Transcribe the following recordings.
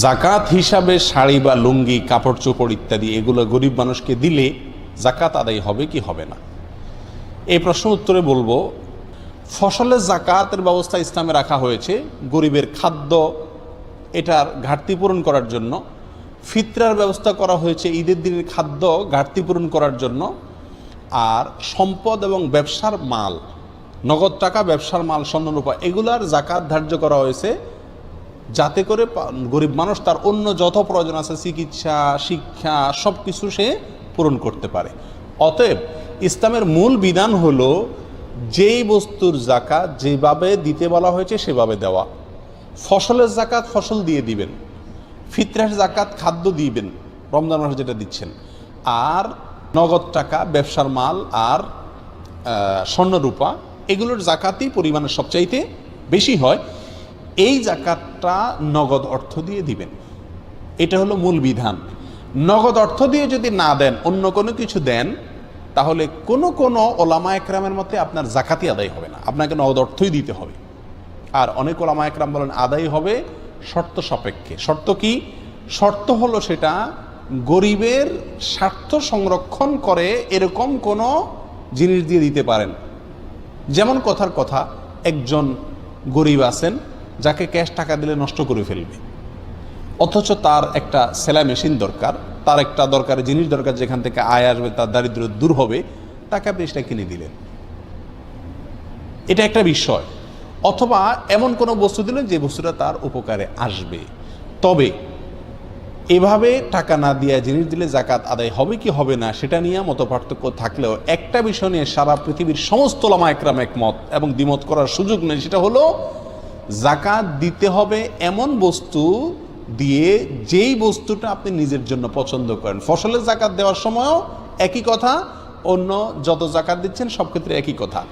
জাকাত হিসাবে শাড়ি বা লুঙ্গি, কাপড় চোপড় ইত্যাদি এগুলো গরিব মানুষকে দিলে জাকাত আদায় হবে কি হবে না? এই প্রশ্ন উত্তরে বলব, ফসলের জাকাতের ব্যবস্থা ইসলামে রাখা হয়েছে গরিবের খাদ্য, এটার ঘাটতি পূরণ করার জন্য। ফিতরার ব্যবস্থা করা হয়েছে ঈদের দিনের খাদ্য ঘাটতি পূরণ করার জন্য। আর সম্পদ এবং ব্যবসার মাল, নগদ টাকা, ব্যবসার মাল, স্বর্ণরূপা, এগুলার জাকাত ধার্য করা হয়েছে যাতে করে গরিব মানুষ তার অন্য যত প্রয়োজন আছে, চিকিৎসা, শিক্ষা সব কিছু সে পূরণ করতে পারে। অতএব ইসলামের মূল বিধান হলো যেই বস্তুর জাকাত যেভাবে দিতে বলা হয়েছে সেভাবে দেওয়া। ফসলের জাকাত ফসল দিয়ে দিবেন, ফিতরার জাকাত খাদ্য দিবেন, রমজান মাসে যেটা দিচ্ছেন। আর নগদ টাকা, ব্যবসার মাল আর স্বর্ণরূপা, এগুলোর জাকাতই পরিমাণের সবচাইতে বেশি হয়। এই জাকাতটা নগদ অর্থ দিয়ে দিবেন। এটা হলো মূল বিধান। নগদ অর্থ দিয়ে যদি না দেন, অন্য কোনো কিছু দেন, তাহলে কোনো কোনো ওলামা একরামের মতে আপনার জাকাতই আদায় হবে না। আপনাকে নগদ অর্থই দিতে হবে। আর অনেক ওলামা একরাম বলেন, আদায় হবে শর্ত সাপেক্ষে। শর্ত কি? শর্ত হলো সেটা গরিবের স্বার্থ সংরক্ষণ করে এরকম কোনো জিনিস দিয়ে দিতে পারেন। যেমন কথার কথা, একজন গরিব আছেন যাকে ক্যাশ টাকা দিলে নষ্ট করে ফেলবে। অথচ তার একটা সেলাই মেশিন দরকার, তার একটা দরকার জিনিস দরকার, যেখান থেকে আয় আসবে, তার দারিদ্র দূর হবে, তাকে আপনি সেটা কিনে দিলেন। এটা একটা বিষয়। অথবা এমন কোনো বস্তু দিলেন, যে বস্তুটা তার উপকারে আসবে। তবে এভাবে টাকা না দিয়া জিনিস দিলে জাকাত আদায় হবে কি হবে না, সেটা নিয়ে মত পার্থক্য থাকলেও একটা বিষয় নিয়ে সারা পৃথিবীর সমস্ত লামা একরাম একমত এবং দ্বিমত করার সুযোগ নেই, সেটা হলো জাকাত দিতে হবে এমন বস্তু দিয়ে যেই বস্তুটা আপনি নিজের জন্য পছন্দ করেন। ফসলের জাকাত দেওয়ার সময়ও একই কথা, অন্য যত জাকাত দিচ্ছেন সব ক্ষেত্রে একই কথা।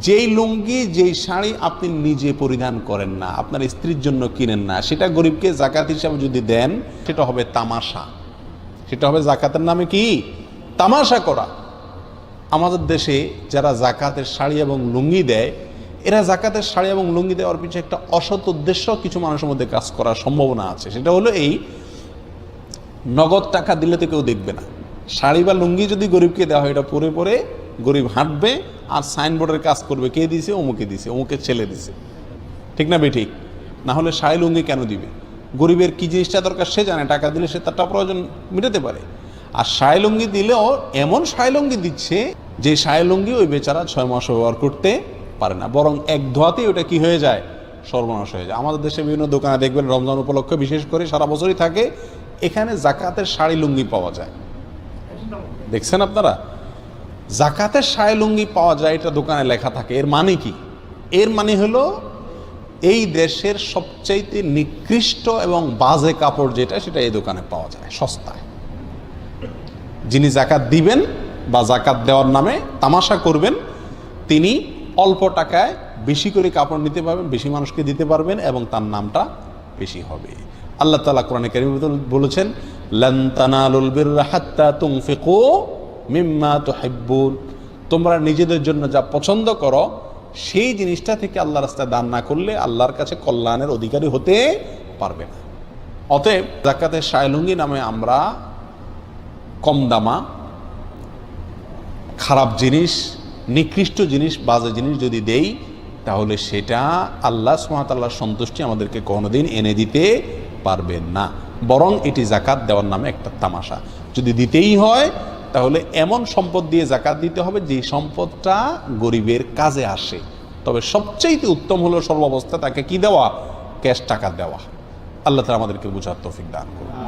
যেই লুঙ্গি, যেই শাড়ি আপনি নিজে পরিধান করেন না, আপনার স্ত্রীর জন্য কিনেন না, সেটা গরিবকে জাকাত হিসাবে যদি দেন, সেটা হবে তামাশা। সেটা হবে জাকাতের নামে কি? তামাশা করা। আমাদের দেশে যারা জাকাতের শাড়ি এবং লুঙ্গি দেয় এরা জাকাতের শাড়ি এবং লুঙ্গি দেওয়ার পিছনে একটা অসৎ উদ্দেশ্য কিছু মানুষের মধ্যে কাজ করার সম্ভাবনা আছে। সেটা হলো এই, নগদ টাকা দিলে তো কেউ দেখবে না। শাড়ি বা লুঙ্গি যদি গরিবকে দেওয়া হয়, এটা পরে পরে গরিব হাঁটবে আর সাইনবোর্ডের কাজ করবে। কে দিছে? অমুকে দিছে অমুকে ছেলে দিছে। ঠিক না বেঠিক? না হলে শাড়ি, লুঙ্গি কেন দিবে? গরিবের কী জিনিসটা দরকার সে জানে, টাকা দিলে সে তারটা প্রয়োজন মেটাতে পারে। আর শাড়ি, লুঙ্গি দিলেও এমন শাড়ি, লুঙ্গি দিচ্ছে যে শাড়ি, লুঙ্গি ওই বেচারা ছয় মাস ব্যবহার করতে পারে না। বরং এক ধোয়াতেই ওটা কি হয়ে যায়? সর্বনাশ হয়ে যায়। আমাদের দেশে বিভিন্ন দোকানে দেখবেন রমজান উপলক্ষে বিশেষ করে সারা বছরই থাকে, এখানে জাকাতের শাড়ি লুঙ্গি পাওয়া যায়। দেখছেন আপনারা? জাকাতের শাড়ি লুঙ্গি পাওয়া যায়, এটা দোকানে লেখা থাকে। এর মানে কি? এর মানে হলো, এই দেশের সবচাইতে নিকৃষ্ট এবং বাজে কাপড় যেটা, সেটা এই দোকানে পাওয়া যায়, সস্তায়। যিনি জাকাত দিবেন বা জাকাত দেওয়ার নামে তামাশা করবেন, তিনি অল্প টাকায় বেশি করে কাপড় নিতে পারবেন, বেশি মানুষকে দিতে পারবেন এবং তার নামটা বেশি হবে। আল্লাহ তালা কোরআনে কারিম বলেছেন, লান তানালুল বিররা হাত্তা তুনফিকু মিম্মা তুহিব্বুন। তোমরা নিজেদের জন্য যা পছন্দ করো, সেই জিনিসটা থেকে আল্লাহ রাস্তায় দান না করলে আল্লাহর কাছে কল্যাণের অধিকারী হতে পারবে না। অতএব জাকাতের শায়লুঙ্গি নামে আমরা কম দামা, খারাপ জিনিস নিকৃষ্ট জিনিস, বাজে জিনিস যদি দেই, তাহলে সেটা আল্লাহ সুমাতাল্লাহর সন্তুষ্টি আমাদেরকে কোনোদিন এনে দিতে পারবেন না। বরং এটি জাকাত দেওয়ার নামে একটা তামাশা। যদি দিতেই হয়, তাহলে এমন সম্পদ দিয়ে জাকাত দিতে হবে যে সম্পদটা গরিবের কাজে আসে। তবে সবচাইতে উত্তম হলো সর্বাবস্থা, তাকে কি দেওয়া? ক্যাশ টাকা দেওয়া। আল্লাহ তালা আমাদেরকে বুঝার তৌফিক দান করুন।